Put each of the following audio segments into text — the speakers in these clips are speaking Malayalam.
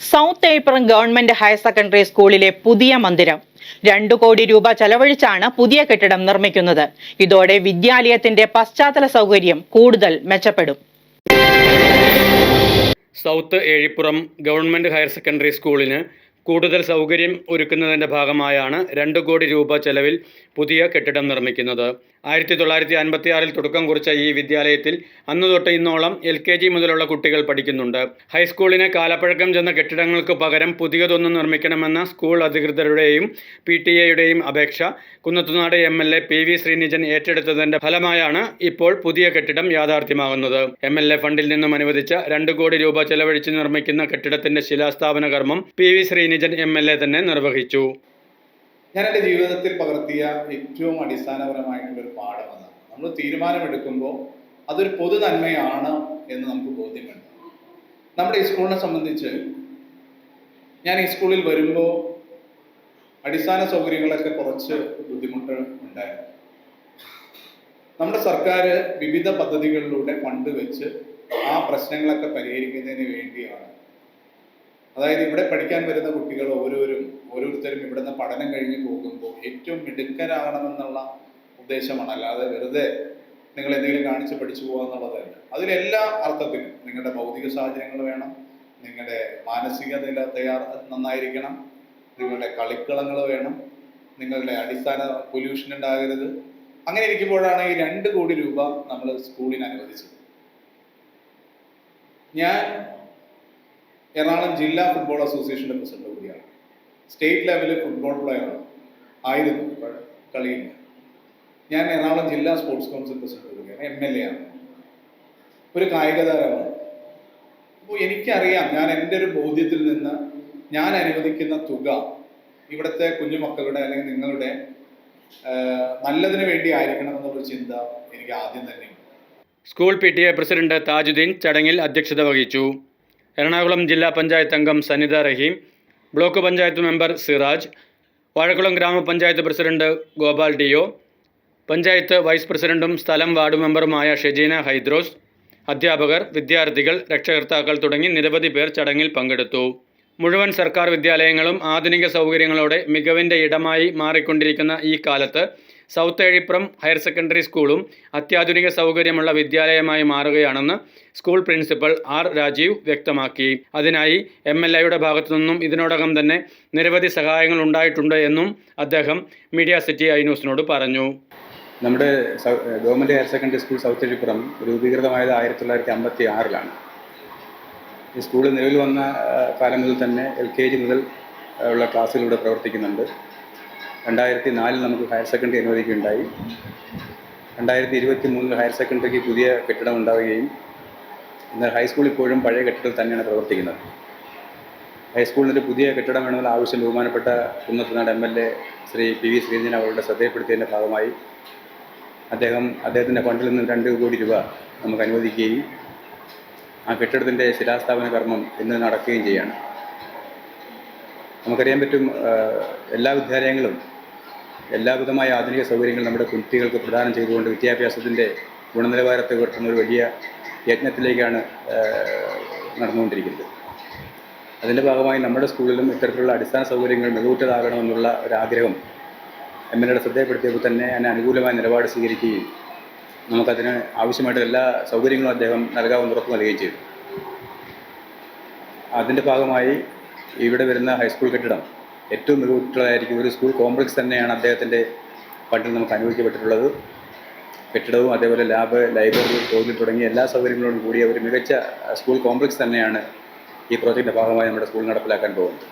സൗത്ത് ഏപ്രം ഗവൺമെന്റ് ഹയർ സെക്കൻഡറി സ്കൂളിലെ പുതിയ മന്ദിരം. രണ്ടു കോടി രൂപ ചെലവഴിച്ചാണ് പുതിയ കെട്ടിടം നിർമ്മിക്കുന്നത്. ഇതോടെ വിദ്യാലയത്തിന്റെ പശ്ചാത്തല സൗകര്യം കൂടുതൽ മെച്ചപ്പെടും. South Ezhippuram government higher secondary സ്കൂളിന് കൂടുതൽ സൗകര്യം ഒരുക്കുന്നതിന്റെ ഭാഗമായാണ് രണ്ട് കോടി രൂപ ചെലവിൽ പുതിയ കെട്ടിടം നിർമ്മിക്കുന്നത്. ആയിരത്തി തൊള്ളായിരത്തി അൻപത്തി ആറിൽ തുടക്കം കുറിച്ച ഈ വിദ്യാലയത്തിൽ അന്ന് തൊട്ട് ഇന്നോളം എൽ കെ ജി മുതലുള്ള കുട്ടികൾ പഠിക്കുന്നുണ്ട്. ഹൈസ്കൂളിന് കാലപ്പഴക്കം ചെന്ന കെട്ടിടങ്ങൾക്ക് പകരം പുതിയതൊന്ന് നിർമ്മിക്കണമെന്ന സ്കൂൾ അധികൃതരുടെയും പി ടി എയുടെയും അപേക്ഷ Kunnathunad M L A P V Sreenijan ഏറ്റെടുത്തതിന്റെ ഫലമായാണ് ഇപ്പോൾ പുതിയ കെട്ടിടം യാഥാർത്ഥ്യമാകുന്നത്. എം എൽ എ ഫണ്ടിൽ നിന്നും അനുവദിച്ച രണ്ട് കോടി രൂപ ചെലവഴിച്ച് നിർമ്മിക്കുന്ന കെട്ടിടത്തിന്റെ ശിലാസ്ഥാപന കർമ്മം P V Srinijan M L A തന്നെ നിർവഹിച്ചു. ഞാൻ എന്റെ ജീവിതത്തിൽ പകർത്തിയ ഏറ്റവും അടിസ്ഥാനപരമായിട്ടുള്ള ഒരു പാഠമാണ് നമ്മൾ തീരുമാനമെടുക്കുമ്പോൾ അതൊരു പൊതു നന്മയാണ് എന്ന് നമുക്ക് ബോധ്യമുണ്ട് നമ്മുടെ ഈ സ്കൂളിനെ സംബന്ധിച്ച് ഞാൻ ഈ സ്കൂളിൽ വരുമ്പോൾ അടിസ്ഥാന സൗകര്യങ്ങളൊക്കെ കുറച്ച് ബുദ്ധിമുട്ട് ഉണ്ടായിരുന്നു. നമ്മുടെ സർക്കാർ വിവിധ പദ്ധതികളിലൂടെ ഫണ്ട് വെച്ച് ആ പ്രശ്നങ്ങളൊക്കെ പരിഹരിക്കുന്നതിന് വേണ്ടിയാണ് അതായത് ഇവിടെ പഠിക്കാൻ വരുന്ന കുട്ടികൾ ഓരോരും ഓരോരുത്തരും ഇവിടുന്ന് പഠനം കഴിഞ്ഞ് പോകുമ്പോൾ ഏറ്റവും മിടുക്കരാകണമെന്നുള്ള ഉദ്ദേശമാണ്. അല്ലാതെ വെറുതെ നിങ്ങൾ എന്തെങ്കിലും കാണിച്ച് പഠിച്ചു പോകുക എന്നുള്ളതല്ല. അതിലെല്ലാ അർത്ഥത്തിലും നിങ്ങളുടെ ഭൗതിക സാഹചര്യങ്ങൾ വേണം നിങ്ങളുടെ മാനസിക നില തയ്യാർ നന്നായിരിക്കണം നിങ്ങളുടെ കളിക്കളങ്ങൾ വേണം നിങ്ങളുടെ അടിസ്ഥാന പൊല്യൂഷൻ ഉണ്ടാകരുത്. അങ്ങനെ ഇരിക്കുമ്പോഴാണ് ഈ രണ്ട് കോടി രൂപ നമ്മൾ സ്കൂളിന് അനുവദിച്ചത്. ഞാൻ എറണാകുളം ജില്ലാ ഫുട്ബോൾ അസോസിയേഷന്റെ പ്രസിഡന്റ് കൂടിയാണ്. സ്റ്റേറ്റ് ലെവലിൽ ഫുട്ബോൾ പ്ലെയർ ആയിരുന്നു കളിയില്ല. ഞാൻ എറണാകുളം ജില്ലാ സ്പോർട്സ് കൗൺസിൽ പ്രസിഡന്റ് കൂടിയാണ് എം എൽ എ ആണ്. ഒരു കായിക താരമാണ് അപ്പോൾ എനിക്കറിയാം ഞാൻ എന്റെ ഒരു ബോധ്യത്തിൽ നിന്ന് ഞാൻ അനുവദിക്കുന്ന തുക ഇവിടുത്തെ കുഞ്ഞുമക്കളുടെ അല്ലെങ്കിൽ നിങ്ങളുടെ നല്ലതിന് വേണ്ടി ആയിരിക്കണം എന്നുള്ളൊരു ചിന്ത എനിക്ക് ആദ്യം തന്നെ school P T A president Thajudheen ചടങ്ങിൽ അധ്യക്ഷത വഹിച്ചു. എറണാകുളം ജില്ലാ പഞ്ചായത്ത് അംഗം Sanitha Rahim block panchayat member Siraj Vazhakkulam grama panchayat president Gopal Deo panchayat vice പ്രസിഡന്റും സ്ഥലം വാർഡ് മെമ്പറുമായ ഷെജീന ഹൈദ്രോസ് അധ്യാപകർ വിദ്യാർത്ഥികൾ രക്ഷകർത്താക്കൾ തുടങ്ങി നിരവധി പേർ ചടങ്ങിൽ പങ്കെടുത്തു. മുഴുവൻ സർക്കാർ വിദ്യാലയങ്ങളും ആധുനിക സൗകര്യങ്ങളോടെ മികവിന്റെ ഇടമായി മാറിക്കൊണ്ടിരിക്കുന്ന ഈ കാലത്ത് സൗത്ത് എഴിപ്പുറം ഹയർ സെക്കൻഡറി സ്കൂളും അത്യാധുനിക സൗകര്യമുള്ള വിദ്യാലയമായി മാറുകയാണെന്ന് സ്കൂൾ പ്രിൻസിപ്പൽ ആർ രാജീവ് വ്യക്തമാക്കി. അതിനായി എം എൽ എയുടെ ഭാഗത്തു നിന്നും ഇതിനോടകം തന്നെ നിരവധി സഹായങ്ങൾ ഉണ്ടായിട്ടുണ്ട് എന്നും അദ്ദേഹം മീഡിയ സിറ്റി ഐ ന്യൂസിനോട് പറഞ്ഞു. നമ്മുടെ government higher secondary school south Ezhippuram രൂപീകൃതമായത് ആയിരത്തി തൊള്ളായിരത്തി അമ്പത്തി ആറിലാണ് ഈ സ്കൂൾ നിലവിൽ വന്ന കാലം മുതൽ തന്നെ എൽ കെ ജി മുതൽ ഉള്ള ക്ലാസ്സിലൂടെ പ്രവർത്തിക്കുന്നുണ്ട്. രണ്ടായിരത്തി നാലിൽ നമുക്ക് ഹയർ സെക്കൻഡറി അനുവദിക്കുകയുണ്ടായി. രണ്ടായിരത്തി ഇരുപത്തി മൂന്നിൽ ഹയർ സെക്കൻഡറിക്ക് പുതിയ കെട്ടിടം ഉണ്ടാവുകയും എന്നാൽ ഹൈസ്കൂൾ ഇപ്പോഴും പഴയ കെട്ടിടത്തിൽ തന്നെയാണ് പ്രവർത്തിക്കുന്നത്. ഹൈസ്കൂളിന്റെ പുതിയ കെട്ടിടം വേണമെന്ന ആവശ്യം ബഹുമാനപ്പെട്ട Kunnathunad M L A Shri P V Sreedharan അവരുടെ ശ്രദ്ധയപ്പെടുത്തിയതിന്റെ ഭാഗമായി അദ്ദേഹം അദ്ദേഹത്തിന്റെ ഫണ്ടിൽ നിന്ന് രണ്ട് കോടി രൂപ നമുക്ക് അനുവദിക്കുകയും ആ കെട്ടിടത്തിന്റെ ശിലാസ്ഥാപന കർമ്മം ഇന്ന് നടക്കുകയും ചെയ്യാണ്. നമുക്കറിയാൻ പറ്റും എല്ലാ വിദ്യാലയങ്ങളും എല്ലാവിധമായ ആധുനിക സൗകര്യങ്ങൾ നമ്മുടെ കുട്ടികൾക്ക് പ്രദാനം ചെയ്തുകൊണ്ട് വിദ്യാഭ്യാസത്തിന്റെ ഗുണനിലവാരത്തെ ഉയർത്തുന്ന ഒരു വലിയ യജ്ഞത്തിലേക്കാണ് നടന്നുകൊണ്ടിരിക്കുന്നത്. അതിന്റെ ഭാഗമായി നമ്മുടെ സ്കൂളിലും ഇത്തരത്തിലുള്ള അടിസ്ഥാന സൗകര്യങ്ങൾ മികവുറ്റതാകണമെന്നുള്ള ഒരാഗ്രഹം എം എൽ എയുടെ ശ്രദ്ധയപ്പെടുത്തിയപ്പോൾ തന്നെ അതിന് അനുകൂലമായ നിലപാട് സ്വീകരിക്കുകയും നമുക്കതിന് ആവശ്യമായിട്ടുള്ള എല്ലാ സൗകര്യങ്ങളും അദ്ദേഹം നൽകാമെന്ന് ഉറപ്പ് നൽകുകയും ചെയ്തു. അതിന്റെ ഭാഗമായി ഇവിടെ വരുന്ന ഹൈസ്കൂൾ കെട്ടിടം ഏറ്റവും മികവുറ്റതായിരിക്കും ഒരു സ്കൂൾ കോംപ്ലക്സ് തന്നെയാണ് അദ്ദേഹത്തിന്റെ പണ്ടിൽ നമുക്ക് അനുവദിക്കപ്പെട്ടിട്ടുള്ളത് കെട്ടിടവും അതേപോലെ ലാബ് ലൈബ്രറി ടോയ്ലറ്റ് തുടങ്ങിയ എല്ലാ സൗകര്യങ്ങളോടും കൂടിയ ഒരു മികച്ച സ്കൂൾ കോംപ്ലക്സ് തന്നെയാണ് ഈ പ്രോജക്റ്റിന്റെ ഭാഗമായി നമ്മുടെ സ്കൂൾ നടപ്പിലാക്കാൻ പോകുന്നത്.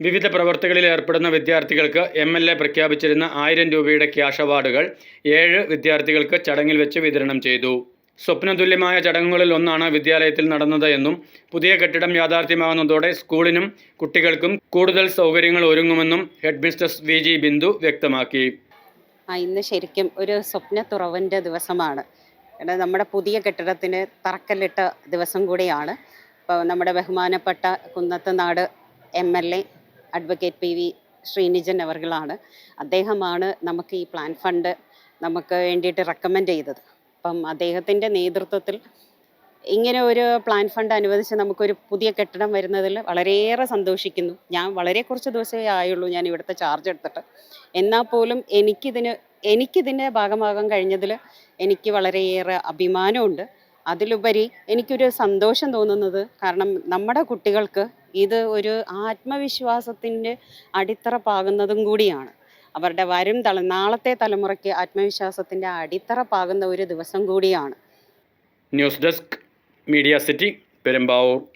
വിവിധ പ്രവർത്തികളിൽ ഏർപ്പെടുന്ന വിദ്യാർത്ഥികൾക്ക് എം എൽ എ പ്രഖ്യാപിച്ചിരുന്ന ആയിരം രൂപയുടെ ക്യാഷ് അവാർഡുകൾ ഏഴ് വിദ്യാർത്ഥികൾക്ക് ചടങ്ങിൽ വെച്ച് വിതരണം ചെയ്തു. സ്വപ്നതുല്യമായ ചടങ്ങുകളിൽ ഒന്നാണ് വിദ്യാലയത്തിൽ നടന്നത് എന്നും പുതിയ കെട്ടിടം യാഥാർത്ഥ്യമാകുന്നതോടെ സ്കൂളിനും കുട്ടികൾക്കും കൂടുതൽ സൗകര്യങ്ങൾ ഒരുങ്ങുമെന്നും head mistress V G Bindu വ്യക്തമാക്കി. ആ ഇന്ന് ശരിക്കും ഒരു സ്വപ്ന തുറവിന്റെ ദിവസമാണ്. നമ്മുടെ പുതിയ കെട്ടിടത്തിന് തറക്കല്ലിട്ട ദിവസം കൂടിയാണ്. ഇപ്പോൾ നമ്മുടെ ബഹുമാനപ്പെട്ട Kunnathunad M L A advocate P V Srinijan അവർകളാണ്. അദ്ദേഹമാണ് നമുക്ക് ഈ പ്ലാൻ ഫണ്ട് നമുക്ക് വേണ്ടിയിട്ട് റെക്കമെൻഡ് ചെയ്തത്. അപ്പം അദ്ദേഹത്തിന്റെ നേതൃത്വത്തിൽ ഇങ്ങനെ ഒരു പ്ലാൻ ഫണ്ട് അനുവദിച്ച് നമുക്കൊരു പുതിയ കെട്ടിടം വരുന്നതിൽ വളരെയേറെ സന്തോഷിക്കുന്നു. ഞാൻ വളരെ കുറച്ച് ദിവസമേ ആയുള്ളൂ ഞാൻ ഇവിടുത്തെ ചാർജ് എടുത്തിട്ട്. എന്നാൽ പോലും എനിക്കിതിന് എനിക്കിതിന്റെ ഭാഗമാകാൻ കഴിഞ്ഞതിൽ എനിക്ക് വളരെയേറെ അഭിമാനമുണ്ട്. അതിലുപരി എനിക്കൊരു സന്തോഷം തോന്നുന്നത് കാരണം നമ്മുടെ കുട്ടികൾക്ക് ഇത് ഒരു ആത്മവിശ്വാസത്തിന്റെ അടിത്തറ പാകുന്നതും കൂടിയാണ്. അവരുടെ വരും തല നാളത്തെ തലമുറയ്ക്ക് ആത്മവിശ്വാസത്തിന്റെ അടിത്തറ പാകുന്ന ഒരു ദിവസം കൂടിയാണ്. News desk media city Perumbavoor.